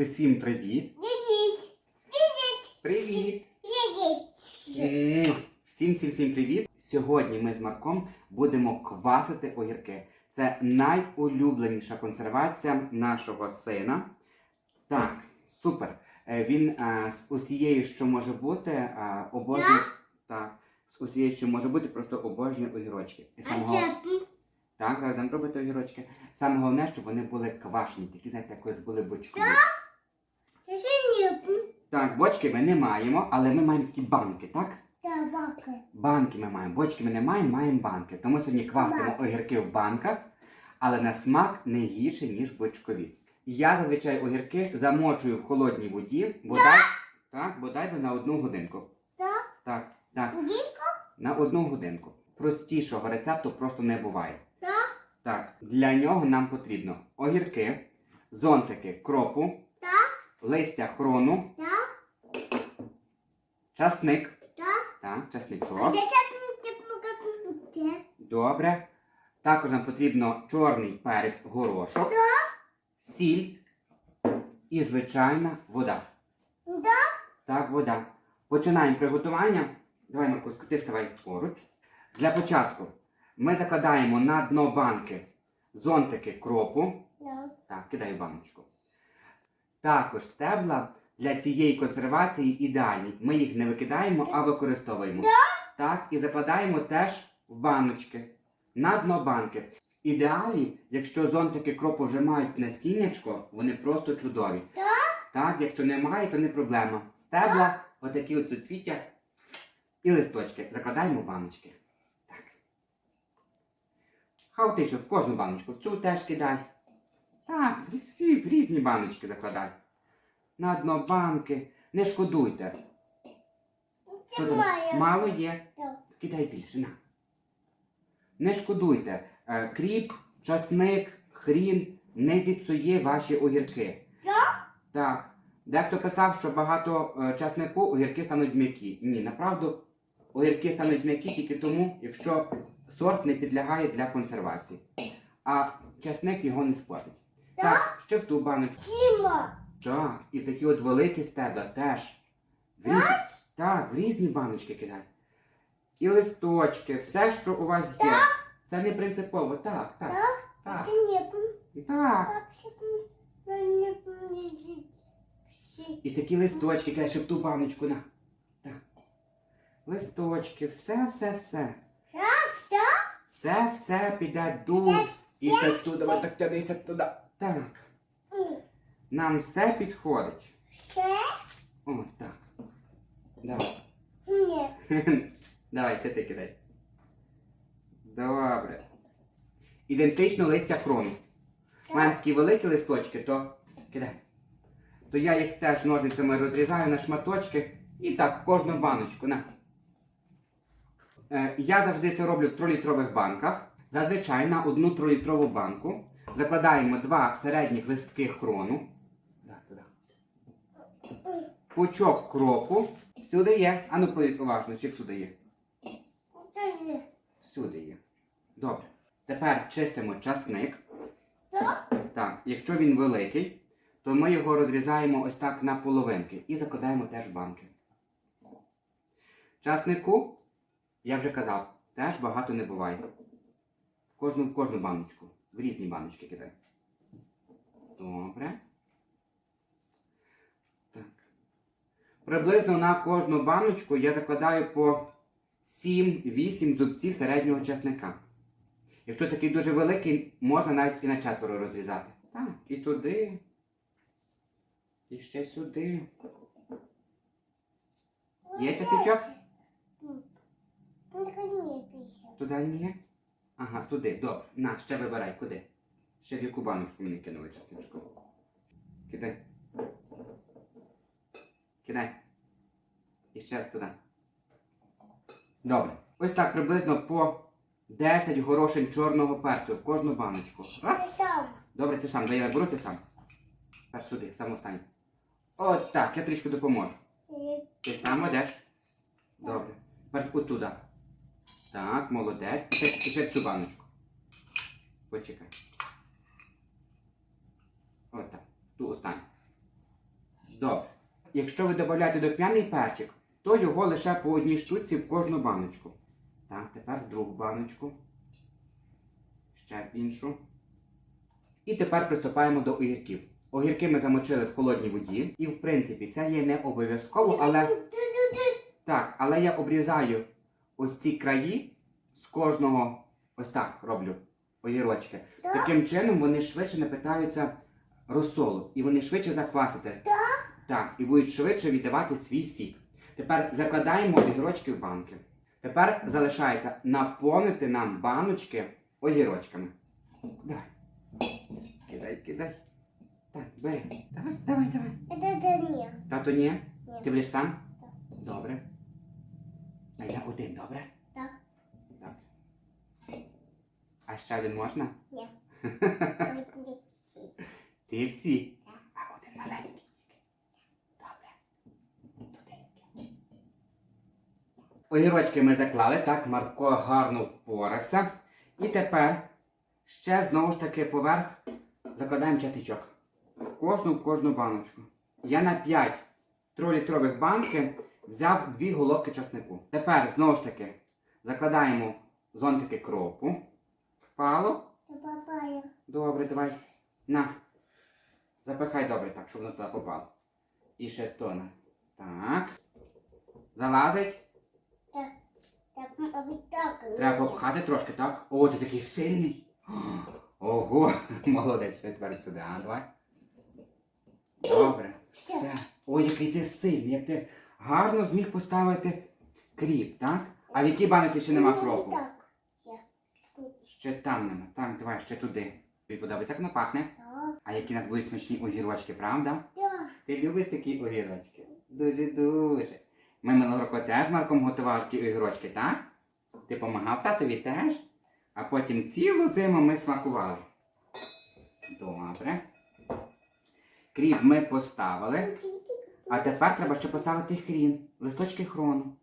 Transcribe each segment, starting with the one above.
Усім привіт! Дідіть, Привіт! дідіть. Всім всім всім привіт! Сьогодні ми з Марком будемо квасити огірки. Це найулюбленіша консервація нашого сина. Так, супер. Е, Він е, з усією, що може бути, е, обожнює. Так, з усією, що може бути, просто обожнює огірочки. І самого... Так, зараз будемо робити огірочки. Саме головне, щоб вони були квашені, такі, знаєте, як колись були бочкові. Так, бочки ми не маємо, але ми маємо такі банки, так? табаки. Банки Банки ми маємо. Бочки ми не маємо, маємо банки. Тому сьогодні квасимо огірки в банках, але на смак не гірше, ніж бочкові. Я зазвичай огірки замочую в холодній воді, бодай, так, бодай би на одну годинку. Так? Так, так, Дідко? на одну годинку. Простішого рецепту просто не буває. Так? Так, для нього нам потрібно огірки, зонтики кропу, Так? листя хрону, Так? Часник. Так? Так, А Добре. Також нам потрібно чорний перець горошок, сіль і звичайна вода. Так? Так, вода. Починаємо приготування. Давай, Маркус, ти вставай поруч. Для початку ми закладаємо на дно банки зонтики кропу. Так. Так, кидай баночку. Також стебла для цієї консервації ідеальні. Ми їх не викидаємо, а використовуємо. Так, і закладаємо теж в баночки. На дно банки. Ідеалі, якщо зонтики кропу вже мають насіннячко, вони просто чудові. Так, якщо немає, то не проблема. Стебла, отакі от суцвіття і листочки. Закладаємо в баночки. Так. Хаотично, в кожну баночку. В цю теж кидай. Так, всі в різні баночки закладай. На дно банки. Не шкодуйте. Що там? Мало є. Кидай більше, на. Не шкодуйте. Е, Кріп, часник, хрін не зіпсує ваші огірки. Так? Так. Дехто казав, що багато е, часнику огірки стануть м'які. Ні, направду, огірки стануть м'які тільки тому, якщо сорт не підлягає для консервації. А часник його не спортить. Так, ще в ту баночку. Тіма. Так, і в такі от великі стебла теж. В різні, так, в різні баночки кидай. І листочки, все, що у вас є. Це не принципово. Так, так. Так. Так. І такі листочки кидай ще в ту баночку на. Так. Листочки, все, все, все. Все? Все, все піде тут. І ще туди, давай так тянися туди. Так. Нам все підходить. Все? О, так. Давай. Ні. Давай, ще ти кидай. Добре. Ідентично листя хрону. У мене такі великі листочки, то кидай. То я їх теж ножницями розрізаю на шматочки і так кожну баночку. На. Е, я завжди це роблю в трилітрових банках. Зазвичай на одну трилітрову банку закладаємо два середніх листки хрону. Пучок кропу. Всюди є. Ану, подивись уважно, чи всюди є. Всюди є. Добре. Тепер чистимо часник. Так, якщо він великий, то ми його розрізаємо ось так на половинки і закладаємо теж в банки. Часнику, я вже казав, теж багато не буває. В кожну, в кожну баночку. В різні баночки кидай. Добре. Так. Приблизно на кожну баночку я закладаю по 7-8 зубців середнього часника. Якщо такий дуже великий, можна навіть і на четверо розрізати. Так, і туди. І ще сюди. Є часничок? Ході. Туди ні? Ага, туди. Добре. На, ще вибирай, куди? Ще в яку баночку мені кинули часничку. Кидай. Кидай. І ще раз туди. Добре. Ось так приблизно по 10 горошин чорного перцю в кожну баночку. Раз. Сам. Добре, ти сам, дай я беру ти сам. Тепер сюди, сам останній. Ось так, я трішки допоможу. Ти сам ведеш. Добре. Тепер отуда. Так, молодець. Ще, ще цю баночку. Почекай. От так. Ту останню. Добре. Якщо ви додаєте духмяний перчик, то його лише по одній штуці в кожну баночку. Так, тепер в другу баночку. Ще в іншу. І тепер приступаємо до огірків. Огірки ми замочили в холодній воді. І в принципі це є не обов'язково, але. Так, але я обрізаю ось ці краї з кожного ось так роблю огірочки. Так. Таким чином вони швидше напитаються розсолу і вони швидше заквасити. Так, і будуть швидше віддавати свій сік. Тепер закладаємо огірочки в банки. Тепер залишається наповнити нам баночки огірочками. Давай. Кидай, кидай. Так, бери. Давай, давай, давай. Это да. Тато ні? Ні. Ти будеш сам? Добре. А я один, добре? Так. Добре. А ще один можна? Ні. Ти всі. А один маленький тільки. Добре. Туди. Огірочки ми заклали, так, Марко гарно впорався. І тепер ще знову ж таки поверх закладаємо чатичок. В кожну в кожну баночку. Я на 5 трилітрових банки взяв дві головки часнику. Тепер знову ж таки закладаємо зонтики кропу. Впало. Добре, давай. На. Запихай добре так, щоб воно туди попало. І ще то на. Так. Залазить. Так, так, а вот так. Треба попхати трошки, так? О, ти такий сильний. Ого, молодець, тепер сюди, а давай. Добре. Все. Ой, який ти сильний, як ти гарно зміг поставити кріп, так? А в якій банці ще нема кропу? Так. Ще там нема. Так, давай ще туди. Тобі подобається, як воно пахне? А які у нас будуть смачні огірочки, правда? Да. Ти любиш такі огірочки? Дуже-дуже. Ми минулого року теж з Марком готували такі огірочки, так? Ти допомагав татові теж? А потім цілу зиму ми смакували. Добре. Кріп ми поставили. А тепер треба ще поставити хрін. Листочки хрону.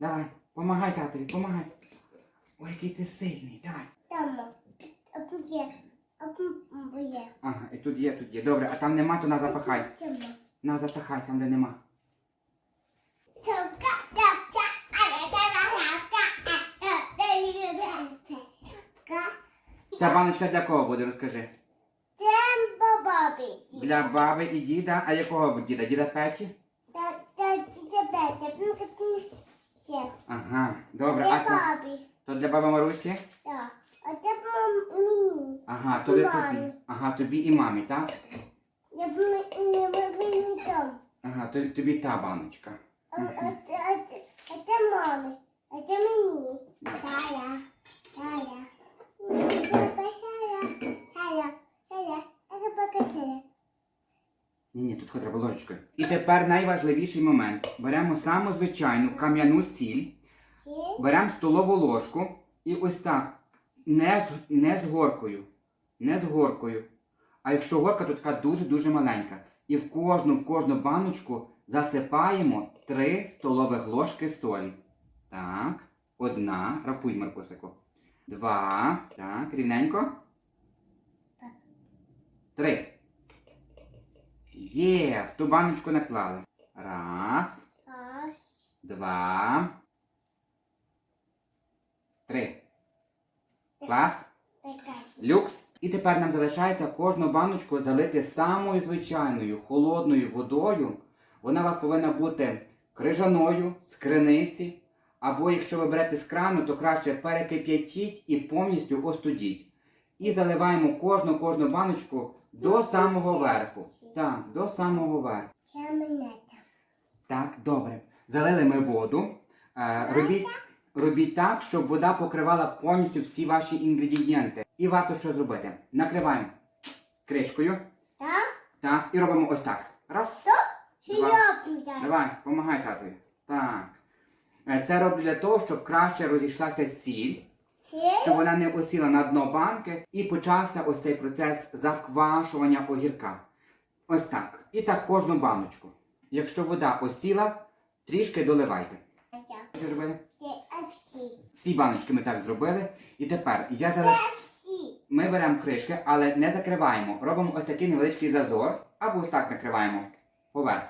Давай, помагай татові, помагай. Ой, який ти сильний, давай. Там. А тут є. А тут є. Ага, і тут є, тут є. Добре, а там нема, то на запахай. На запахай, там де нема. Чавка, чавка, але це варявка. Ця баночка для кого буде, розкажи. Там бабабі. Для баби і діда, а якого діда? Діда Петі? Та, та, та, та, та, ну, як. Ага, добре, а Для то, бабі. то для баби Марусі? Так. А це мені. Ага, то для тобі. Ага, тобі і мамі, так? Я б не мені там. Ага, то, тобі та баночка. А, а, а, це- а це мамі. А це мені. Сая. Сая. М, це Ні, ні, тут треба ложечкою. І тепер найважливіший момент. Беремо саму звичайну кам'яну сіль, беремо столову ложку і ось так. Не з, не з горкою. Не з горкою. А якщо горка, то така дуже-дуже маленька. І в кожну, в кожну баночку засипаємо 3 столових ложки солі. Так. Одна. Рахуй, Маркусику. Два. Так, рівненько. Три. Є, в ту баночку наклали. Раз, Раз. два. Три. Клас. Люкс. І тепер нам залишається кожну баночку залити самою звичайною холодною водою. Вона у вас повинна бути крижаною, з криниці. Або якщо ви берете з крану, то краще перекип'ятіть і повністю остудіть. І заливаємо кожну кожну баночку до самого верху. Так, до самого верху. Так, добре. Залили ми воду. Е, робіть, робіть так, щоб вода покривала повністю всі ваші інгредієнти. І варто що зробити? Накриваємо кришкою. Так? Так, і робимо ось так. Раз. Два. Давай, помагай татові. Так. Е, Це роблю для того, щоб краще розійшлася сіль, щоб вона не осіла на дно банки, і почався ось цей процес заквашування огірка. Ось так. І так кожну баночку. Якщо вода осіла, трішки доливайте. Що зробили? Всі. Всі баночки ми так зробили. І тепер я залиш... Ми беремо кришки, але не закриваємо. Робимо ось такий невеличкий зазор, або ось так накриваємо поверх.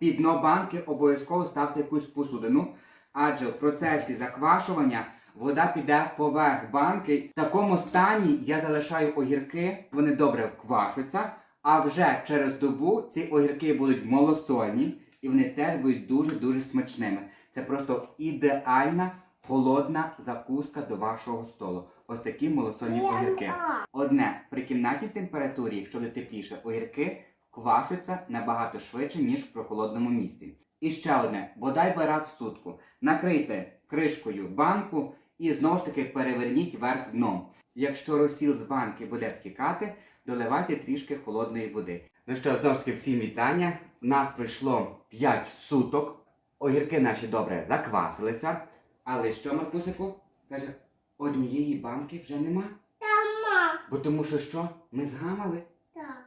Під дно банки обов'язково ставте якусь посудину, адже в процесі заквашування вода піде поверх банки. В такому стані я залишаю огірки, вони добре вквашуться, а вже через добу ці огірки будуть малосольні і вони теж будуть дуже-дуже смачними. Це просто ідеальна холодна закуска до вашого столу. Ось такі малосольні огірки. Одне при кімнатній температурі, якщо буде тепліше, огірки квашуться набагато швидше, ніж в прохолодному місці. І ще одне, бодай би раз в сутку. Накрийте кришкою банку і знову ж таки переверніть вверх дном. Якщо розсіл з банки буде втікати, доливайте трішки холодної води. Ну що, знову ж таки, всім вітання. У нас пройшло 5 суток. Огірки наші добре заквасилися. Але що, Маркусику? Каже, однієї банки вже нема. Тама. Бо тому що що? Ми згамали.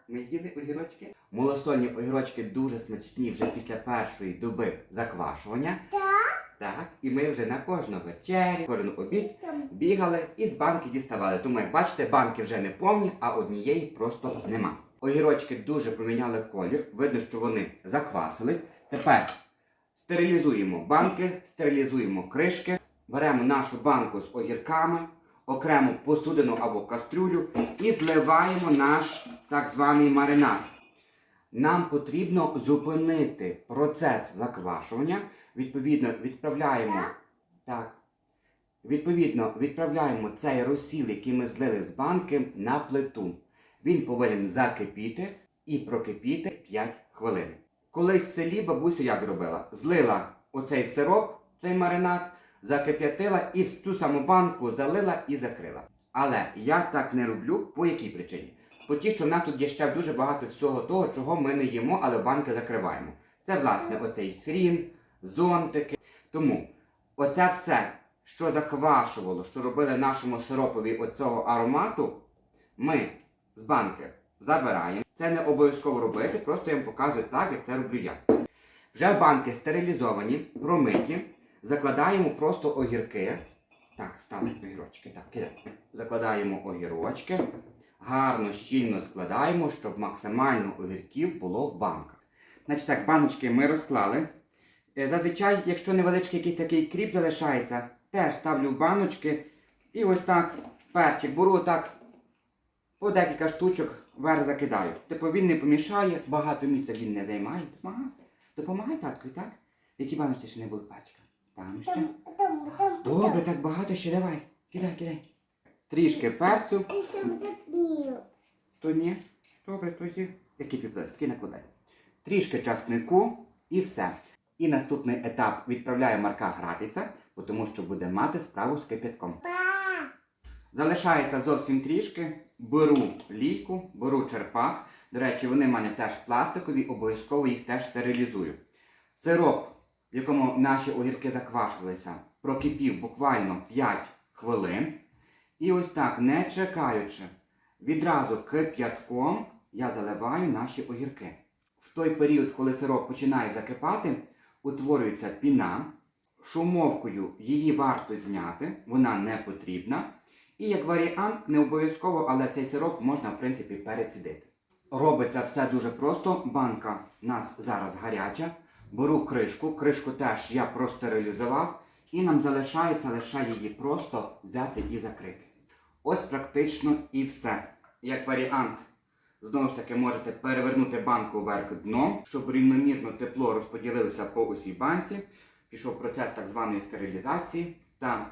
Ми їли огірочки. Малосольні огірочки дуже смачні вже після першої доби заквашування. Так. Так, і ми вже на кожну вечерю, кожен обід бігали і з банки діставали. Тому, як бачите, банки вже не повні, а однієї просто нема. Огірочки дуже поміняли колір. Видно, що вони заквасились. Тепер стерилізуємо банки, стерилізуємо кришки, беремо нашу банку з огірками, окрему посудину або кастрюлю і зливаємо наш так званий маринад. Нам потрібно зупинити процес заквашування. Відповідно, відправляємо. Так. Відповідно, відправляємо цей розсіл, який ми злили з банки, на плиту. Він повинен закипіти і прокипіти 5 хвилин. Колись в селі бабуся як робила? Злила оцей сироп, цей маринад, закип'ятила і в ту саму банку залила і закрила. Але я так не роблю, по якій причині? По тій, що в нас тут є ще дуже багато всього того, чого ми не їмо, але банки закриваємо. Це, власне, оцей хрін, зонтики. Тому оце все, що заквашувало, що робили нашому сиропові оцього аромату, ми з банки забираємо. Це не обов'язково робити, просто я вам показую так, як це роблю я. Вже банки стерилізовані, промиті, закладаємо просто огірки. Так, ставимо огірочки. Так, кидай. Закладаємо огірочки, гарно, щільно складаємо, щоб максимально огірків було в банках. Значить так, баночки ми розклали. Е, Зазвичай, якщо невеличкий якийсь такий кріп залишається, теж ставлю в баночки і ось так перчик беру так по декілька штучок вверх закидаю. Типу він не помішає, багато місця він не займає. Допомагай. Допомагай таткові, так? Які баночки ще не були пачка? Там ще. Добре, так багато ще давай. Кидай, кидай. Трішки перцю. То ні. Добре, тоді. Які півплески накладай. Трішки часнику і все. І наступний етап відправляю Марка гратися, тому що буде мати справу з кипятком. Залишається зовсім трішки. Беру лійку, беру черпак. До речі, вони в мене теж пластикові, обов'язково їх теж стерилізую. Сироп, в якому наші огірки заквашувалися, прокипів буквально 5 хвилин. І ось так, не чекаючи, відразу кип'ятком я заливаю наші огірки. В той період, коли сироп починає закипати, утворюється піна. Шумовкою її варто зняти, вона не потрібна. І як варіант, не обов'язково, але цей сироп можна, в принципі, перецідити. Робиться все дуже просто. Банка у нас зараз гаряча. Беру кришку, кришку теж я простерилізував, і нам залишається лише її просто взяти і закрити. Ось практично і все. Як варіант, знову ж таки можете перевернути банку вверх дном, щоб рівномірно тепло розподілилося по усій банці. Пішов процес так званої стерилізації та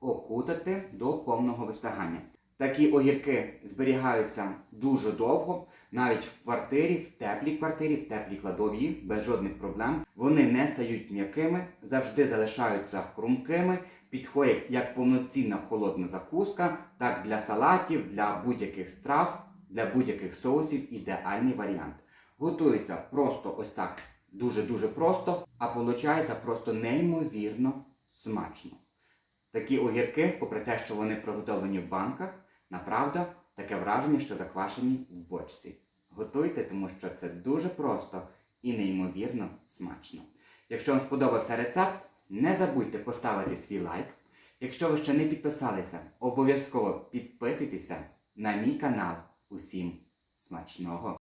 окутати до повного вистигання. Такі огірки зберігаються дуже довго, навіть в квартирі, в теплій квартирі, в теплій кладовій, без жодних проблем. Вони не стають м'якими, завжди залишаються хрумкими, підходять як повноцінна холодна закуска, так для салатів, для будь-яких страв, для будь-яких соусів ідеальний варіант. Готується просто ось так, дуже-дуже просто, а виходить просто неймовірно смачно. Такі огірки, попри те, що вони приготовлені в банках, направда таке враження, що заквашені в бочці. Готуйте, тому що це дуже просто і неймовірно смачно. Якщо вам сподобався рецепт, не забудьте поставити свій лайк. Якщо ви ще не підписалися, обов'язково підписуйтеся на мій канал. Усім смачного!